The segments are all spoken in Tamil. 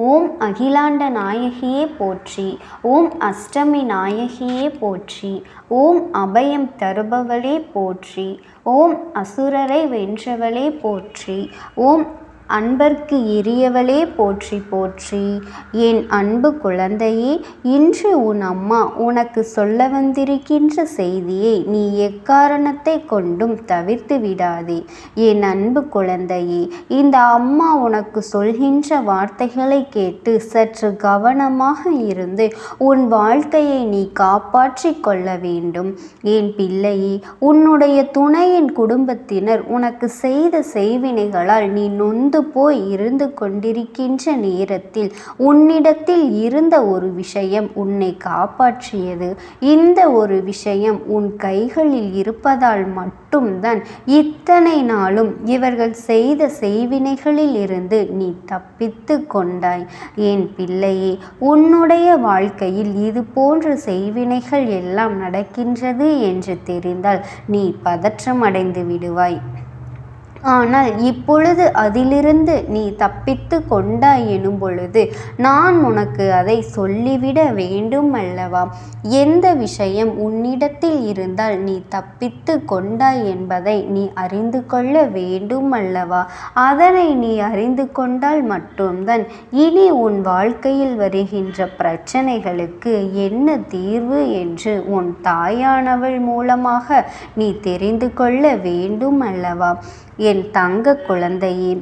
ஓம் அகிலாண்ட நாயகியே போற்றி ஓம் அஷ்டமி நாயகியே போற்றி ஓம் அபயம் தருபவளே போற்றி ஓம் அசுரரை வென்றவளே போற்றி ஓம் அன்பர்க்கு எரியவளே போற்றி போற்றி. என் அன்பு குழந்தையே இன்று உன் அம்மா உனக்கு சொல்ல வந்திருக்கின்ற செய்தியை நீ எக்காரணத்தை கொண்டும் தவிர்த்து விடாதே. என் அன்பு குழந்தையே இந்த அம்மா உனக்கு சொல்கின்ற வார்த்தைகளை கேட்டு சற்று கவனமாக இருந்து உன் வாழ்க்கையை நீ காப்பாற்றி கொள்ள வேண்டும். என் பிள்ளையே உன்னுடைய துணையின் குடும்பத்தினர் உனக்கு செய்த செய்வினைகளால் நீ நொந்து போய் இருந்து கொண்டிருக்கின்ற நேரத்தில் உன்னிடத்தில் இருந்த ஒரு விஷயம் உன்னை காப்பாற்றியது. இந்த ஒரு விஷயம் உன் கைகளில் இருப்பதால் மட்டும்தான் இத்தனை நாளும் இவர்கள் செய்த செய்வினைகளில் இருந்து நீ தப்பித்து கொண்டாய். என் பிள்ளையே உன்னுடைய வாழ்க்கையில் இது போன்ற செய்வினைகள் எல்லாம் நடக்கின்றது என்று தெரிந்தால் நீ பதற்றமடைந்து விடுவாய். ஆனால் இப்பொழுது அதிலிருந்து நீ தப்பித்து கொண்டாய் எனும் பொழுது நான் உனக்கு அதை சொல்லிவிட வேண்டும் அல்லவா எந்த விஷயம் உன்னிடத்தில் இருந்தால் நீ தப்பித்து கொண்டாய் என்பதை நீ அறிந்து கொள்ள வேண்டும் அல்லவா அதனை நீ அறிந்து கொண்டால் மட்டும்தான் இனி உன் வாழ்க்கையில் வருகின்ற பிரச்சனைகளுக்கு என்ன தீர்வு என்று உன் தாயானவள் மூலமாக நீ தெரிந்து கொள்ள வேண்டும் அல்லவா என் தங்க குழந்தையே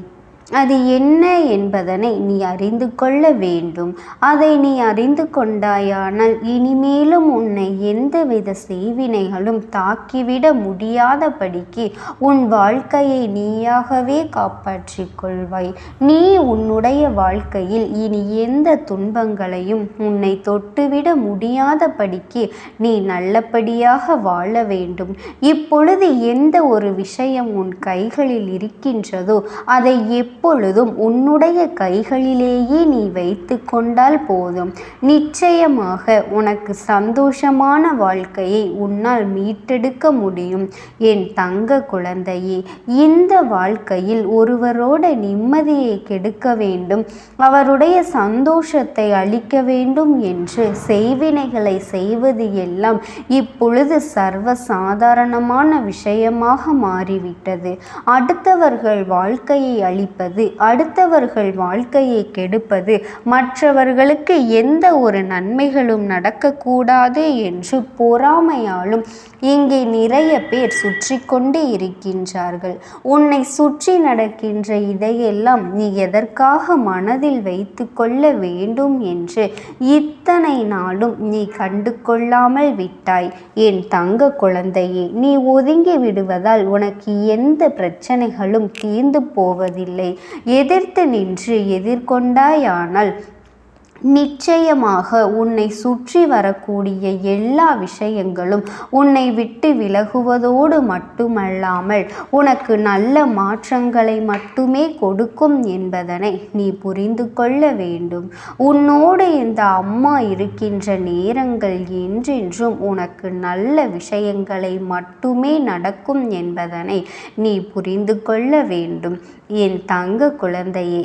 அது என்ன என்பதனை நீ அறிந்து கொள்ள வேண்டும். அதை நீ அறிந்து கொண்டாயானால் இனிமேலும் உன்னை எந்தவித செய்வினைகளும் தாக்கிவிட முடியாதபடிக்கு உன் வாழ்க்கையை நீயாகவே காப்பாற்றிக் கொள்வாய். நீ உன்னுடைய வாழ்க்கையில் இனி எந்த துன்பங்களையும் உன்னை தொட்டுவிட முடியாதபடிக்கு நீ நல்லபடியாக வாழ வேண்டும். இப்பொழுது எந்த ஒரு விஷயம் உன் கைகளில் இருக்கின்றதோ அதை எப் எப்பொழுதும் உன்னுடைய கைகளிலேயே நீ வைத்து கொண்டால் போதும். நிச்சயமாக உனக்கு சந்தோஷமான வாழ்க்கையை உன்னால் மீட்டெடுக்க முடியும். என் தங்க குழந்தையே இந்த வாழ்க்கையில் ஒருவரோட நிம்மதியை கெடுக்க வேண்டும். அவருடைய சந்தோஷத்தை அளிக்க வேண்டும் என்று செய்வினைகளை செய்வது எல்லாம் இப்பொழுது சர்வ சாதாரணமான விஷயமாக மாறிவிட்டது. அடுத்தவர்கள் வாழ்க்கையை அளிப்பது செய்வது அடுத்தவர்கள் வாழ்க்கையை கெடுப்பது மற்றவர்களுக்கு எந்த ஒரு நன்மைகளும் நடக்கக்கூடாது என்று பொறாமையாலும் இங்கே நிறைய பேர் சுற்றி கொண்டு இருக்கின்றார்கள். உன்னை சுற்றி நடக்கின்ற இதையெல்லாம் நீ எதற்காக மனதில் வைத்து கொள்ள வேண்டும் என்று இத்தனை நாளும் நீ கண்டு கொள்ளாமல் விட்டாய். என் தங்க குழந்தையே நீ ஒதுங்கி விடுவதால் உனக்கு எந்த பிரச்சனைகளும் தீர்ந்து போவதில்லை. எதிர்த்து நின்று எதிர்கொண்டாயானால் நிச்சயமாக உன்னை சுற்றி வரக்கூடிய எல்லா விஷயங்களும் உன்னை விட்டு விலகுவதோடு மட்டுமல்லாமல் உனக்கு நல்ல மாற்றங்களை மட்டுமே கொடுக்கும் என்பதனை நீ புரிந்து கொள்ள வேண்டும். உன்னோடு இந்த அம்மா இருக்கின்ற நேரங்கள் என்றென்றும் உனக்கு நல்ல விஷயங்களை மட்டுமே நடக்கும் என்பதனை நீ புரிந்து கொள்ள வேண்டும். என் தங்க குழந்தையே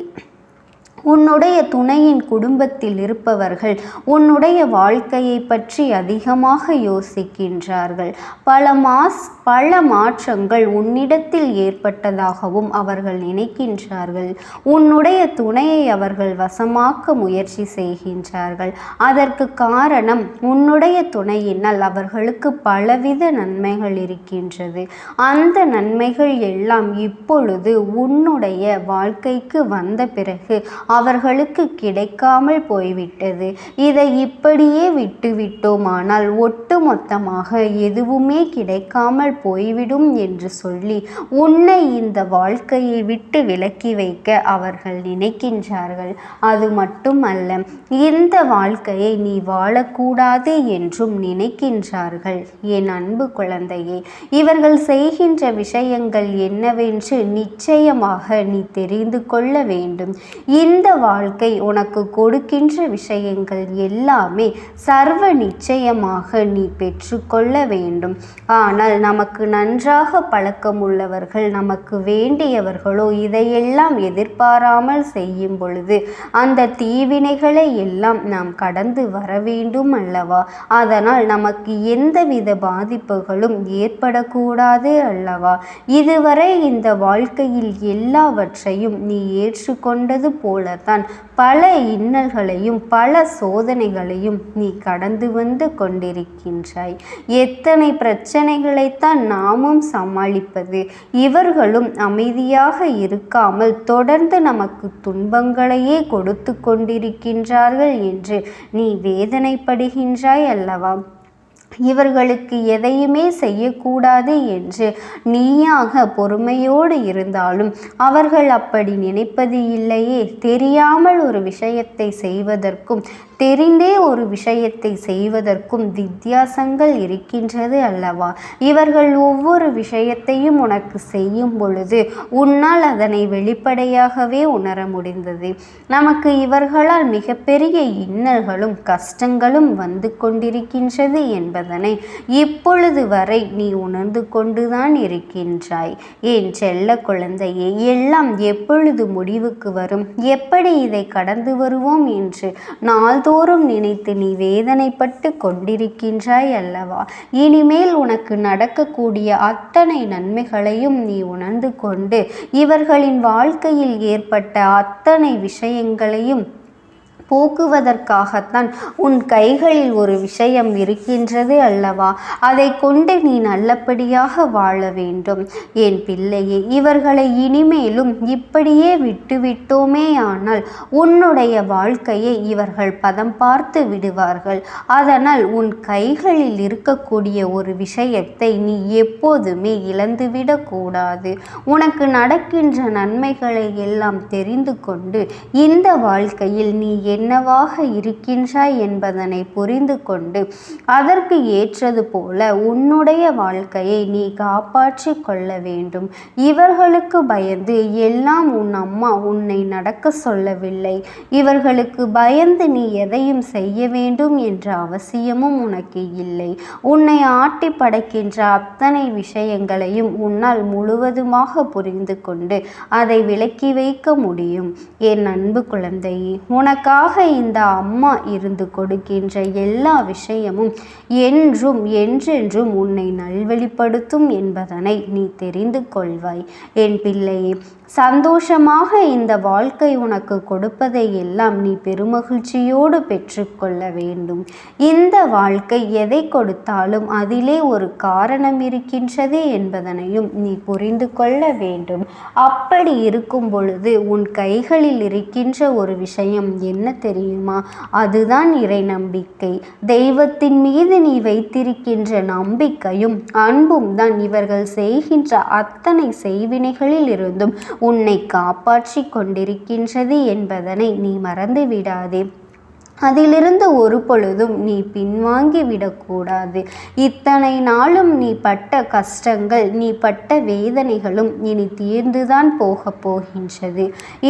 உன்னுடைய துணையின் குடும்பத்தில் இருப்பவர்கள் உன்னுடைய வாழ்க்கையை பற்றி அதிகமாக யோசிக்கின்றார்கள். பல மாஸ் பல மாற்றங்கள் உன்னிடத்தில் ஏற்பட்டதாகவும் அவர்கள் நினைக்கின்றார்கள். உன்னுடைய துணையை அவர்கள் வசமாக்க முயற்சி செய்கின்றார்கள். அதற்கு காரணம் உன்னுடைய துணையினால் அவர்களுக்கு பலவித நன்மைகள் இருக்கின்றது. அந்த நன்மைகள் எல்லாம் இப்பொழுது உன்னுடைய வாழ்க்கைக்கு வந்த பிறகு அவர்களுக்கு கிடைக்காமல் போய்விட்டது. இதை இப்படியே விட்டுவிட்டோமானால் ஒட்டுமொத்தமாக எதுவுமே கிடைக்காமல் போய்விடும் என்று சொல்லி உன்னை இந்த வாழ்க்கையை விட்டு விலக்கி வைக்க அவர்கள் நினைக்கின்றார்கள். அது மட்டுமல்ல இந்த வாழ்க்கையை நீ வாழக்கூடாது என்றும் நினைக்கின்றார்கள். என் அன்பு குழந்தையே இவர்கள் செய்கின்ற விஷயங்கள் என்னவென்று நிச்சயமாக நீ தெரிந்து கொள்ள வேண்டும். இந்த இந்த வாழ்க்கை உனக்கு கொடுக்கின்ற விஷயங்கள் எல்லாமே சர்வ நிச்சயமாக நீ பெற்றுக்கொள்ள வேண்டும். ஆனால் நமக்கு நன்றாக பழக்கம் உள்ளவர்கள் நமக்கு வேண்டியவர்களோ இதையெல்லாம் எதிர்பாராமல் செய்யும் பொழுது அந்த தீவினைகளை எல்லாம் நாம் கடந்து வர வேண்டும் அல்லவா? அதனால் நமக்கு எந்தவித பாதிப்புகளும் ஏற்படக்கூடாது அல்லவா? இதுவரை இந்த வாழ்க்கையில் எல்லாவற்றையும் நீ ஏற்றுக்கொண்டது போல போலத்தான் பல இன்னல்களையும் பல சோதனைகளையும் நீ கடந்து வந்து கொண்டிருக்கின்றாய். எத்தனை பிரச்சனைகளைத்தான் நாமும் சமாளிப்பது? இவர்களும் அமைதியாக இருக்காமல் தொடர்ந்து நமக்கு துன்பங்களையே கொடுத்து கொண்டிருக்கின்றார்கள் என்று நீ வேதனைப்படுகின்றாய் அல்லவா? இவர்களுக்கு எதையுமே செய்யக்கூடாது என்று நீயாக பொறுமையோடு இருந்தாலும் அவர்கள் அப்படி நினைப்பது இல்லையே. தெரியாமல் ஒரு விஷயத்தை செய்வதற்கும் தெரிந்தே ஒரு விஷயத்தை செய்வதற்கும் வித்தியாசங்கள் இருக்கின்றது அல்லவா? இவர்கள் ஒவ்வொரு விஷயத்தையும் உனக்கு செய்யும் பொழுது உன்னால் அதனை வெளிப்படையாகவே உணர முடிந்தது. நமக்கு இவர்களால் மிகப்பெரிய இன்னல்களும் கஷ்டங்களும் வந்து கொண்டிருக்கின்றது என்பதனை இப்பொழுது வரை நீ உணர்ந்து கொண்டுதான் இருக்கின்றாய். என் செல்ல குழந்தையே எல்லாம் எப்பொழுது முடிவுக்கு வரும்? எப்படி இதை கடந்து வருவோம் என்று நாள்தோறும் நாள்தோறும் நினைத்து நீ வேதனைப்பட்டு கொண்டிருக்கின்றாய் அல்லவா? இனிமேல் உனக்கு நடக்கக்கூடிய அத்தனை நன்மைகளையும் நீ உணர்ந்து கொண்டு இவர்களின் வாழ்க்கையில் ஏற்பட்ட அத்தனை விஷயங்களையும் போக்குவதற்காகத்தான் உன் கைகளில் ஒரு விஷயம் இருக்கின்றது அல்லவா? அதை கொண்டு நீ நல்லபடியாக வாழ வேண்டும். என் பிள்ளையே இவர்களை இனிமேலும் இப்படியே விட்டுவிட்டோமே ஆனால் உன்னுடைய வாழ்க்கையை இவர்கள் பதம் பார்த்து விடுவார்கள். அதனால் உன் கைகளில் இருக்கக்கூடிய ஒரு விஷயத்தை நீ எப்போதுமே இழந்துவிடக்கூடாது உனக்கு நடக்கின்ற நன்மைகளை எல்லாம் தெரிந்து கொண்டு இந்த வாழ்க்கையில் நீ என்னவாக இருக்கின்றாய் என்பதனை புரிந்து கொண்டு அதற்கு ஏற்றது போல உன்னுடைய வாழ்க்கையை நீ காப்பாற்றி கொள்ள வேண்டும். இவர்களுக்கு பயந்து எல்லாம் உன் அம்மா உன்னை நடக்க சொல்லவில்லை. இவர்களுக்கு பயந்து நீ எதையும் செய்ய வேண்டும் என்ற அவசியமும் உனக்கு இல்லை. உன்னை ஆட்டி படைக்கின்ற அத்தனை விஷயங்களையும் உன்னால் முழுவதுமாக புரிந்து கொண்டு அதை விலக்கி வைக்க முடியும். என் அன்பு குழந்தையே உனக்காக எனக்காக இந்த அம்மா இருந்து கொடுக்கின்ற எல்லா விஷயமும் என்றும் என்றென்றும் உன்னை நல்வழிப்படுத்தும் என்பதனை நீ தெரிந்து கொள்வாய். என் பிள்ளையே சந்தோஷமாக இந்த வாழ்க்கை உனக்கு கொடுப்பதை எல்லாம் நீ பெருமகிழ்ச்சியோடு பெற்றுக்கொள்ள வேண்டும். இந்த வாழ்க்கை எதை கொடுத்தாலும் அதிலே ஒரு காரணம் இருக்கின்றது என்பதனையும் நீ புரிந்து கொள்ள வேண்டும். அப்படி இருக்கும் பொழுது உன் கைகளில் இருக்கின்ற ஒரு விஷயம் என்ன தெரியுமா? அதுதான் இறை நம்பிக்கை. தெய்வத்தின் மீது நீ வைத்திருக்கின்ற நம்பிக்கையும் அன்பும் தான் இவர்கள் செய்கின்ற அத்தனை செய்வினைகளில் இருந்தும் உன்னை காப்பாற்றி கொண்டிருக்கின்றது என்பதனை நீ மறந்து விடாதே அதிலிருந்து ஒரு பொழுதும் நீ பின்வாங்கி விடக்கூடாது. இத்தனை நாளும் நீ பட்ட கஷ்டங்கள் நீ பட்ட வேதனைகளும் இனி தீர்ந்துதான் போகப் போகின்றது.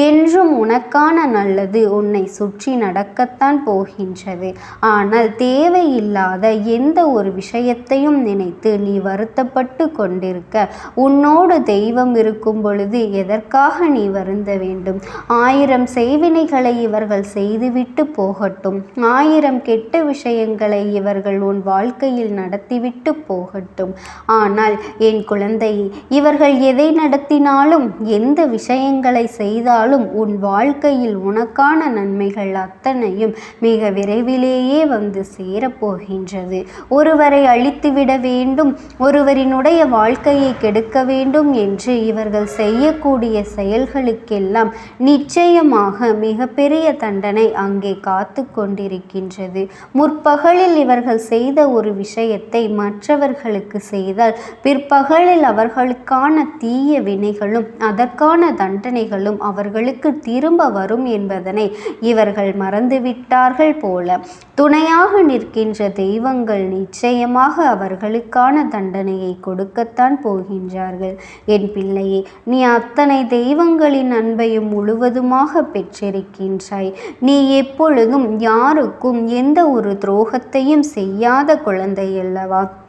என்றும் உனக்கான நல்லது உன்னை சுற்றி நடக்கத்தான் போகின்றது. ஆனால் தேவையில்லாத எந்த ஒரு விஷயத்தையும் நினைத்து நீ வருத்தப்பட்டு கொண்டிருக்க. உன்னோடு தெய்வம் இருக்கும் பொழுது எதற்காக நீ வருந்த வேண்டும்? ஆயிரம் செய்வினைகளை இவர்கள் செய்துவிட்டு போகட்டும். போகட்டும் ஆயிரம் கெட்ட விஷயங்களை இவர்கள் உன் வாழ்க்கையில் நடத்திவிட்டு போகட்டும். ஆனால் என் குழந்தை இவர்கள் எதை நடத்தினாலும் எந்த விஷயங்களை செய்தாலும் உன் வாழ்க்கையில் உனக்கான நன்மைகள் அத்தனையும் மிக விரைவிலேயே வந்து சேரப்போகின்றது ஒருவரை அழித்துவிட வேண்டும் ஒருவரினுடைய வாழ்க்கையை கெடுக்க வேண்டும் என்று இவர்கள் செய்யக்கூடிய செயல்களுக்கெல்லாம் நிச்சயமாக மிகப்பெரிய தண்டனை அங்கே காத்து கொண்டிருக்கின்றது. முற்பகலில் இவர்கள் செய்த ஒரு விஷயத்தை மற்றவர்களுக்கு செய்தால் பிற்பகலில் அவர்களுக்கான தீய வினைகளும் அதற்கான தண்டனைகளும் அவர்களுக்கு திரும்ப வரும் என்பதனை இவர்கள் மறந்துவிட்டார்கள் போல. துணையாக நிற்கின்ற தெய்வங்கள் நிச்சயமாக அவர்களுக்கான தண்டனையை கொடுக்கத்தான் போகின்றார்கள். என் பிள்ளையே நீ அத்தனை தெய்வங்களின் அன்பையும் முழுவதுமாக பெற்றிருக்கின்றாய். நீ எப்பொழுதும் யாருக்கும் எந்த ஒரு துரோகத்தையும் செய்யாத குழந்தை அல்லவா?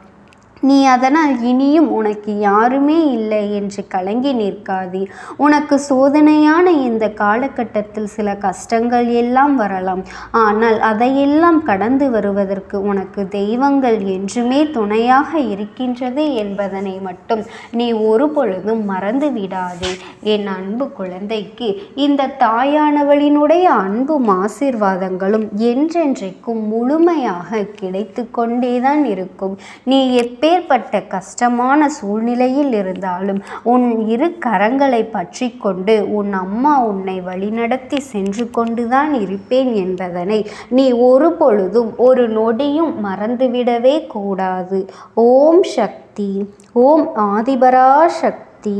நீ அதனால் இனியும் உனக்கு யாருமே இல்லை என்று கலங்கி நிற்காதே. உனக்கு சோதனையான இந்த காலகட்டத்தில் சில கஷ்டங்கள் எல்லாம் வரலாம். ஆனால் அதையெல்லாம் கடந்து வருவதற்கு உனக்கு தெய்வங்கள் என்றுமே துணையாக இருக்கின்றது என்பதனை மட்டும் நீ ஒரு பொழுதும் மறந்து விடாதே. என் அன்பு குழந்தைக்கு இந்த தாயானவளினுடைய அன்பும் ஆசீர்வாதங்களும் என்றென்றைக்கும் முழுமையாக கிடைத்து கொண்டேதான் இருக்கும். நீ எப்பே எப்பேற்பட்ட கஷ்டமான சூழ்நிலையில் இருந்தாலும் உன் இரு கரங்களை பற்றி கொண்டு உன் அம்மா உன்னை வழிநடத்தி சென்று கொண்டுதான் இருப்பேன் என்பதனை நீ ஒரு பொழுதும் ஒரு நொடியும் மறந்துவிடவே கூடாது. ஓம் சக்தி. ஓம் ஆதிபரா சக்தி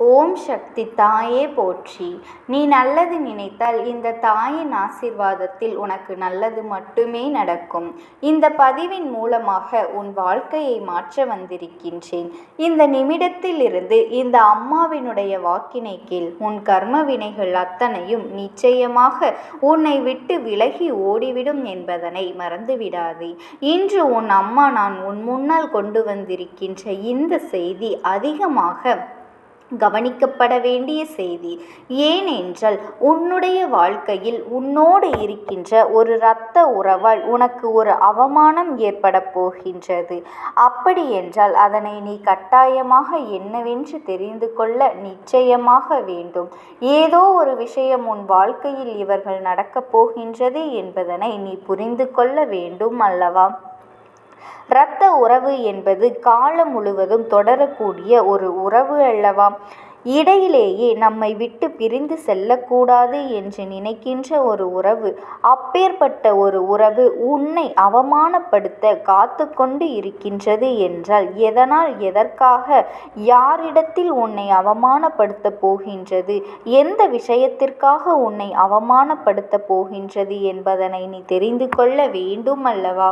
ஓம் சக்தி தாயே போற்றி. நீ நல்லது நினைத்தால் இந்த தாயின் ஆசிர்வாதத்தில் உனக்கு நல்லது மட்டுமே நடக்கும். இந்த பதிவின் மூலமாக உன் வாழ்க்கையை மாற்ற வந்திருக்கின்றேன். இந்த நிமிடத்தில் இருந்து இந்த அம்மாவினுடைய வாக்கினை கீழ் உன் கர்ம வினைகள் அத்தனையும் நிச்சயமாக உன்னை விட்டு விலகி ஓடிவிடும் என்பதனை மறந்துவிடாதே. இன்று உன் அம்மா நான் உன் முன்னால் கொண்டு வந்திருக்கின்ற இந்த செய்தி அதிகமாக கவனிக்கப்பட வேண்டிய செய்தி. ஏனென்றால் உன்னுடைய வாழ்க்கையில் உன்னோடு இருக்கின்ற ஒரு இரத்த உறவால் உனக்கு ஒரு அவமானம் ஏற்பட போகின்றது. அப்படி என்றால் அதனை நீ கட்டாயமாக என்னவென்று தெரிந்து கொள்ள நிச்சயமாக வேண்டும். ஏதோ ஒரு விஷயம் உன் வாழ்க்கையில் இவர்கள் நடக்கப் போகின்றது என்பதனை நீ புரிந்து கொள்ள வேண்டும் அல்லவா? இரத்த உறவு என்பது காலம் முழுவதும் தொடரக்கூடிய ஒரு உறவு அல்லவா? இடையிலேயே நம்மை விட்டு பிரிந்து செல்லக்கூடாது என்று நினைக்கின்ற ஒரு உறவு அப்பேற்பட்ட ஒரு உறவு உன்னை அவமானப்படுத்த காத்து கொண்டு இருக்கின்றது என்றால் எதனால் எதற்காக யாரிடத்தில் உன்னை அவமானப்படுத்த போகின்றது எந்த விஷயத்திற்காக உன்னை அவமானப்படுத்த போகின்றது என்பதனை நீ தெரிந்து கொள்ள வேண்டும் அல்லவா?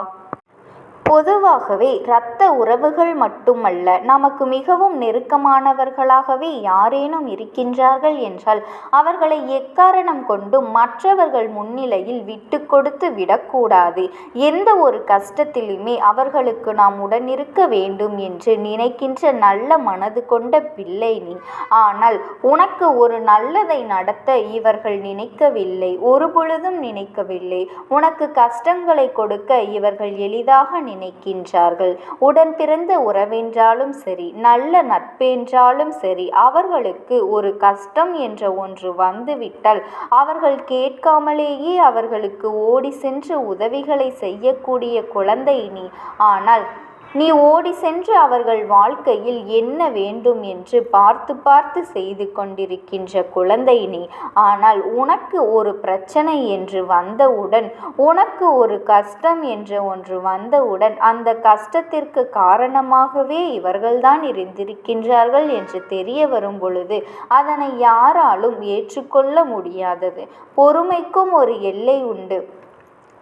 பொதுவாகவே இரத்த உறவுகள் மட்டுமல்ல நமக்கு மிகவும் நெருக்கமானவர்களாகவே யாரேனும் இருக்கின்றார்கள் என்றால் அவர்களை எக்காரணம் கொண்டும் மற்றவர்கள் முன்னிலையில் விட்டு கொடுத்து விடக்கூடாது. எந்த ஒரு கஷ்டத்திலுமே அவர்களுக்கு நாம் உடனிருக்க வேண்டும் என்று நினைக்கின்ற நல்ல மனது கொண்ட பிள்ளை நீ. ஆனால் உனக்கு ஒரு நல்லதை நடத்த இவர்கள் நினைக்கவில்லை ஒரு பொழுதும் நினைக்கவில்லை. உனக்கு கஷ்டங்களை கொடுக்க இவர்கள் எளிதாக நினைக்கின்றார்கள். உடன் பிறந்த உறவென்றாலும் சரி நல்ல நட்பென்றாலும் சரி அவர்களுக்கு ஒரு கஷ்டம் என்ற ஒன்று வந்துவிட்டால் அவர்கள் கேட்காமலேயே அவர்களுக்கு ஓடி சென்று உதவிகளை செய்யக்கூடிய குழந்தை நீ. ஆனால் நீ ஓடி சென்று அவர்கள் வாழ்க்கையில் என்ன வேண்டும் என்று பார்த்து பார்த்து செய்து கொண்டிருக்கின்ற குழந்தை நீ ஆனால் உனக்கு ஒரு பிரச்சனை என்று வந்தவுடன் உனக்கு ஒரு கஷ்டம் என்று ஒன்று வந்தவுடன் அந்த கஷ்டத்திற்கு காரணமாகவே இவர்கள்தான் இருந்திருக்கின்றார்கள் என்று தெரிய வரும் பொழுது அதனை யாராலும் ஏற்றுக்கொள்ள முடியாதது. பொறுமைக்கும் ஒரு எல்லை உண்டு.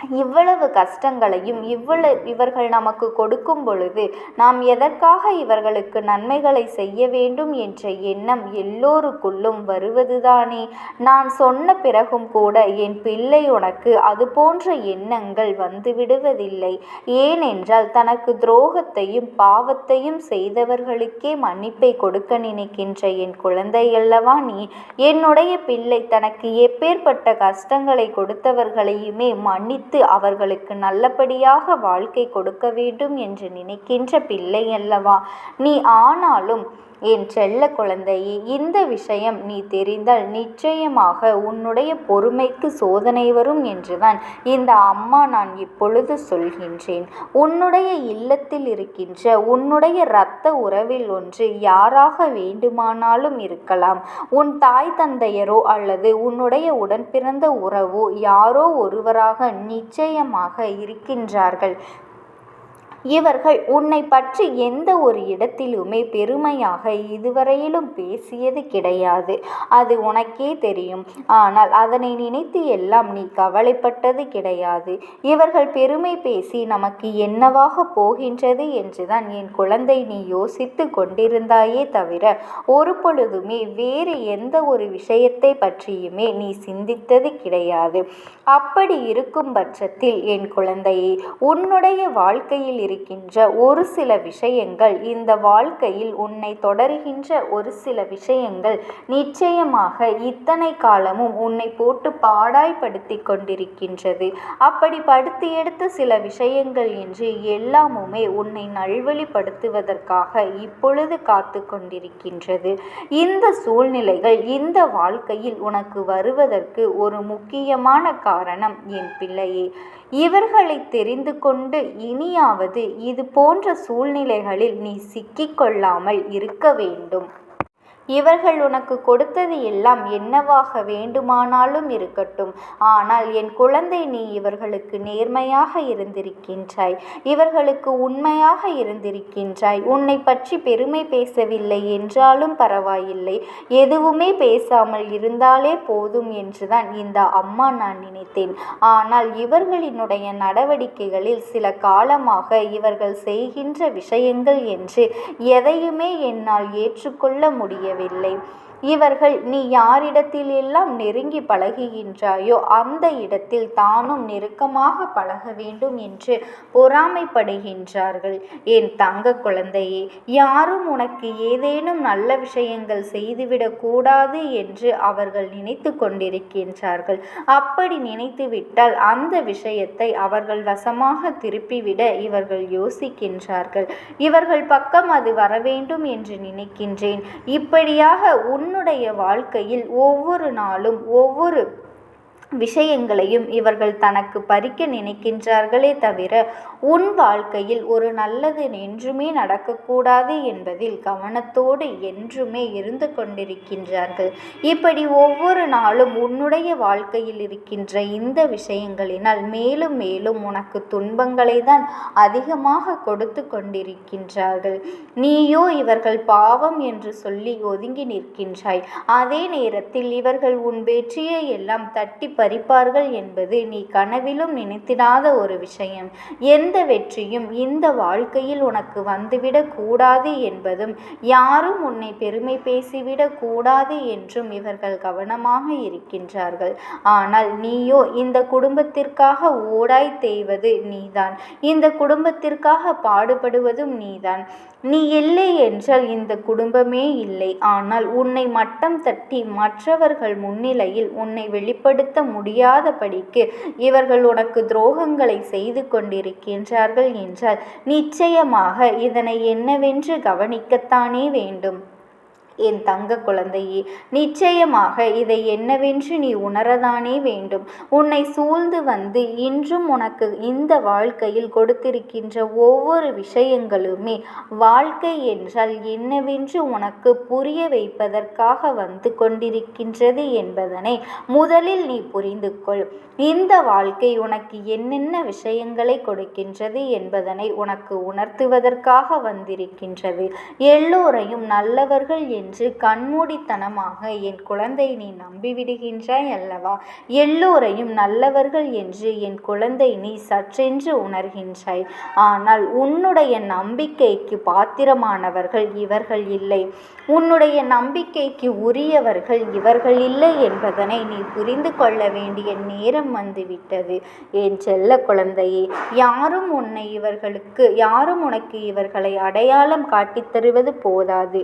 இவ்வளவு கஷ்டங்களையும் இவ்வளவு இவர்கள் நமக்கு கொடுக்கும் பொழுது நாம் எதற்காக இவர்களுக்கு நன்மைகளை செய்ய வேண்டும் என்ற எண்ணம் எல்லோருக்குள்ளும் வருவதுதானே? நான் சொன்ன பிறகும் கூட என் பிள்ளை உனக்கு அது போன்ற எண்ணங்கள் வந்துவிடுவதில்லை ஏனென்றால் தனக்கு துரோகத்தையும் பாவத்தையும் செய்தவர்களுக்கே மன்னிப்பை கொடுக்க நினைக்கின்ற என் குழந்தை அல்லவா நீ? என்னுடைய பிள்ளை தனக்கு எப்பேற்பட்ட கஷ்டங்களை கொடுத்தவர்களையுமே மன்னித்து கொடுத்து அவர்களுக்கு நல்லபடியாக வாழ்க்கை கொடுக்க வேண்டும் என்று நினைக்கின்ற பிள்ளை அல்லவா? நீ ஆனாலும் என் செல்ல குழந்தையே இந்த விஷயம் நீ தெரிந்தால் நிச்சயமாக உன்னுடைய பொறுமைக்கு சோதனை வரும் என்றுதான் இந்த அம்மா நான் இப்பொழுது சொல்கின்றேன். உன்னுடைய இல்லத்தில் இருக்கின்ற உன்னுடைய இரத்த உறவில் ஒன்று யாராக வேண்டுமானாலும் இருக்கலாம். உன் தாய் தந்தையரோ அல்லது உன்னுடைய உடன்பிறந்த உறவோ யாரோ ஒருவராக நிச்சயமாக இருக்கின்றார்கள். இவர்கள் உன்னை பற்றி எந்த ஒரு இடத்திலுமே பெருமையாக இதுவரையிலும் பேசியது கிடையாது. அது உனக்கே தெரியும். ஆனால் அதனை நினைத்து எல்லாம் நீ கவலைப்பட்டது கிடையாது. இவர்கள் பெருமை பேசி நமக்கு என்னவாக போகின்றது என்றுதான் என் குழந்தை நீ யோசித்து கொண்டிருந்தாயே தவிர ஒரு பொழுதுமே வேறு எந்த ஒரு விஷயத்தை பற்றியுமே நீ சிந்தித்தது கிடையாது. அப்படி இருக்கும் பட்சத்தில் என் குழந்தையை உன்னுடைய வாழ்க்கையில் இருக்கின்ற ஒரு சில விஷயங்கள் இந்த வாழ்க்கையில் உன்னை தொடர்கின்ற ஒரு சில விஷயங்கள் நிச்சயமாக இத்தனை காலமும் உன்னை போட்டு பாடாய்படுத்தி கொண்டிருக்கின்றது. அப்படி படுத்தி எடுத்த சில விஷயங்கள் என்று எல்லாமுமே உன்னை நல்வழிப்படுத்துவதற்காக இப்பொழுது காத்து கொண்டிருக்கின்றது. இந்த சூழ்நிலைகள் இந்த வாழ்க்கையில் உனக்கு வருவதற்கு ஒரு முக்கியமான காரணம் என் பிள்ளையே. இவர்களை தெரிந்து கொண்டு இனியாவது இது போன்ற சூழ்நிலைகளில் நீ சிக்கிக்கொள்ளாமல் இருக்க வேண்டும். இவர்கள் உனக்கு கொடுத்தது எல்லாம் என்னவாக வேண்டுமானாலும் இருக்கட்டும். ஆனால் என் குழந்தை நீ இவர்களுக்கு நேர்மையாக இருந்திருக்கின்றாய். இவர்களுக்கு உண்மையாக இருந்திருக்கின்றாய். உன்னை பற்றி பெருமை பேசவில்லை என்றாலும் பரவாயில்லை. எதுவுமே பேசாமல் இருந்தாலே போதும் என்றுதான் இந்த அம்மா நான் நினைத்தேன். ஆனால் இவர்களினுடைய நடவடிக்கைகளில் சில காலமாக இவர்கள் செய்கின்ற விஷயங்கள் என்று எதையுமே என்னால் ஏற்றுக்கொள்ள முடிய முடியவில்லை. இவர்கள் நீ யாரிடத்தில் எல்லாம் நெருங்கி பழகுகின்றாயோ அந்த இடத்தில் தானும் நெருக்கமாக பழக வேண்டும் என்று பொறாமைப்படுகின்றார்கள். என் தங்க குழந்தையே யாரும் உனக்கு ஏதேனும் நல்ல விஷயங்கள் செய்துவிடக் கூடாது என்று அவர்கள் நினைத்து கொண்டிருக்கின்றார்கள். அப்படி நினைத்துவிட்டால் அந்த விஷயத்தை அவர்கள் வசமாக திருப்பிவிட இவர்கள் யோசிக்கின்றார்கள். இவர்கள் பக்கம் அது வரவேண்டும் என்று நினைக்கின்றேன். இப்படியாக உன் உன்னுடைய வாழ்க்கையில் ஒவ்வொரு நாளும் ஒவ்வொரு விஷயங்களையும் இவர்கள் தனக்கு பறிக்க நினைக்கின்றார்களே தவிர உன் வாழ்க்கையில் ஒரு நல்லது என்றுமே நடக்கக்கூடாது என்பதில் கவனத்தோடு என்றுமே இருந்து கொண்டிருக்கின்றார்கள். இப்படி ஒவ்வொரு நாளும் உன்னுடைய வாழ்க்கையில் இருக்கின்ற இந்த விஷயங்களினால் மேலும் மேலும் உனக்கு துன்பங்களை தான் அதிகமாக கொடுத்து கொண்டிருக்கின்றார்கள். நீயோ இவர்கள் பாவம் என்று சொல்லி ஒதுங்கி நிற்கின்றாய். அதே நேரத்தில் இவர்கள் உன் வெற்றியை எல்லாம் தட்டி பறிப்பார்கள் என்பது நீ கனவிலும் நினைத்திடாத ஒரு விஷயம். எந்த வெற்றியும் இந்த வாழ்க்கையில் உனக்கு வந்துவிடக் கூடாது என்பதும் யாரும் உன்னை பெருமை பேசிவிடக் கூடாது என்றும் இவர்கள் கவனமாக இருக்கின்றார்கள். ஆனால் நீயோ இந்த குடும்பத்திற்காக ஓடாய் தேய்வது நீதான். இந்த குடும்பத்திற்காக பாடுபடுவதும் நீதான். நீ இல்லை என்றால் இந்த குடும்பமே இல்லை. ஆனால் உன்னை மட்டம் தட்டி மற்றவர்கள் முன்னிலையில் உன்னை வெளிப்படுத்த முடியாதபடிக்கு இவர்கள் உனக்கு துரோகங்களை செய்து கொண்டிருக்கின்றார்கள் என்றால் நிச்சயமாக இதனை என்னவென்று கவனிக்கத்தானே வேண்டும். என் தங்க குழந்தையே நிச்சயமாக இதை என்னவென்று நீ உணரதானே வேண்டும். உன்னை சூழ்ந்து வந்து இன்றும் உனக்கு இந்த வாழ்க்கையில் கொடுத்திருக்கின்ற ஒவ்வொரு விஷயங்களுமே வாழ்க்கை என்றால் என்னவென்று உனக்கு புரிய வைப்பதற்காக வந்து கொண்டிருக்கின்றது என்பதனை முதலில் நீ புரிந்து கொள். இந்த வாழ்க்கை உனக்கு என்னென்ன விஷயங்களை கொடுக்கின்றது என்பதனை உனக்கு உணர்த்துவதற்காக வந்திருக்கின்றது. எல்லோரையும் நல்லவர்கள் என்று கண்மூடித்தனமாக என் குழந்தை நீ நம்பிவிடுகின்றாய் அல்லவா? எல்லோரையும் நல்லவர்கள் என்று என் குழந்தை நீ சற்றென்று உணர்கின்றாய். ஆனால் உன்னுடைய நம்பிக்கைக்கு பாத்திரமானவர்கள் இவர்கள் இல்லை. உன்னுடைய நம்பிக்கைக்கு உரியவர்கள் இவர்கள் இல்லை என்பதனை நீ புரிந்து கொள்ள வேண்டிய நேரம் வந்துவிட்டது. என் செல்ல குழந்தையே யாரும் உன்னை இவர்களுக்கு யாரும் உனக்கு இவர்களை அடையாளம் காட்டித் தருவது போதாது.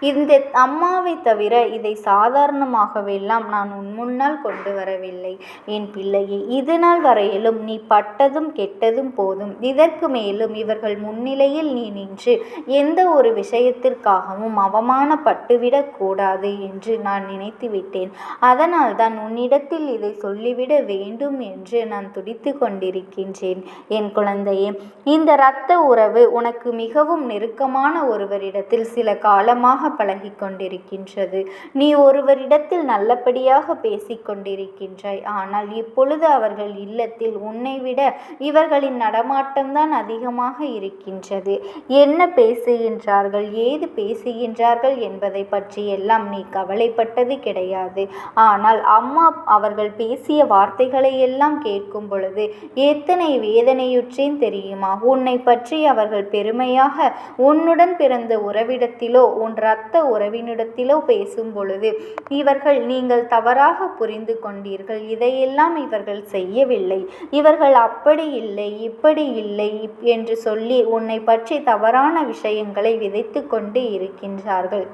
இந்த அம்மாவை தவிர இதை சாதாரணமாகவெல்லாம் நான் உன் முன்னால் கொண்டு வரவில்லை. என் பிள்ளையே இது நாள் வரையிலும் நீ பட்டதும் கெட்டதும் போதும். இதற்கு மேலும் இவர்கள் முன்னிலையில் நீ நின்று எந்த ஒரு விஷயத்திற்காகவும் அவமானப்பட்டுவிடக்கூடாது என்று நான் நினைத்து விட்டேன். அதனால் தான் உன்னிடத்தில் இதை சொல்லிவிட வேண்டும் என்று நான் துடித்து கொண்டிருக்கின்றேன். என் குழந்தையே இந்த இரத்த உறவு உனக்கு மிகவும் நெருக்கமான ஒருவரிடத்தில் சில காலமாக பழகி கொண்டிருக்கின்றது நீ ஒருவரிடத்தில் நல்லபடியாக பேசிக்கொண்டிருக்கின்றாய். ஆனால் இப்பொழுது அவர்கள் இல்லத்தில் உன்னை விட இவர்களின் நடமாட்டம்தான் அதிகமாக இருக்கின்றது. என்ன பேசுகின்றார்கள்? ஏது பேசுகின்றார்கள் என்பதை பற்றி எல்லாம் நீ கவலைப்பட்டது கிடையாது. ஆனால் அம்மா அவர்கள் பேசிய வார்த்தைகளை எல்லாம் கேட்கும் பொழுது எத்தனை வேதனையுற்றேன் தெரியுமா? உன்னை பற்றி அவர்கள் பெருமையாக உன்னுடன் பிறந்த உறவிடத்திலோ உன் இரத்த உறவினிடத்திலோ பேசும் பொழுது இவர்கள் நீங்கள் தவறாக புரிந்து கொண்டீர்கள். இதையெல்லாம் இவர்கள் செய்யவில்லை. இவர்கள் அப்படி இல்லை இப்படி இல்லை என்று சொல்லி உன்னை பற்றி தவறான விஷயங்களை விதைத்து கொண்டு இருக்கின்றார்கள்.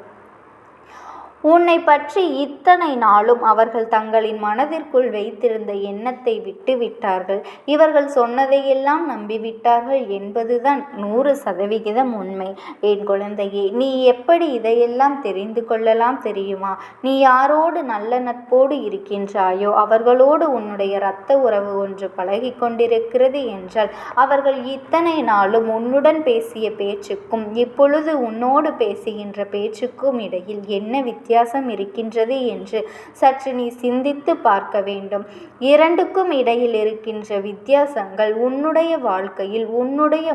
உன்னை பற்றி இத்தனை நாளும் அவர்கள் தங்களின் மனதிற்குள் வைத்திருந்த எண்ணத்தை விட்டுவிட்டார்கள். இவர்கள் சொன்னதையெல்லாம் நம்பிவிட்டார்கள் என்பதுதான் நூறு சதவிகிதம் உண்மை. என் குழந்தையே நீ எப்படி இதையெல்லாம் தெரிந்து கொள்ளலாம் தெரியுமா? நீ யாரோடு நல்ல நட்போடு இருக்கின்றாயோ அவர்களோடு உன்னுடைய இரத்த உறவு ஒன்று பழகி கொண்டிருக்கிறது என்றால் அவர்கள் இத்தனை நாளும் உன்னுடன் பேசிய பேச்சுக்கும் இப்பொழுது உன்னோடு பேசுகின்ற பேச்சுக்கும் இடையில் என்ன வித்தியாசம்? வித்தியாசம் இருக்கின்றது என்று சற்று நீ சிந்தித்து பார்க்க வேண்டும். இரண்டுக்கும் இடையில் இருக்கின்ற வித்தியாசங்கள் உன்னுடைய வாழ்க்கையில் உன்னுடைய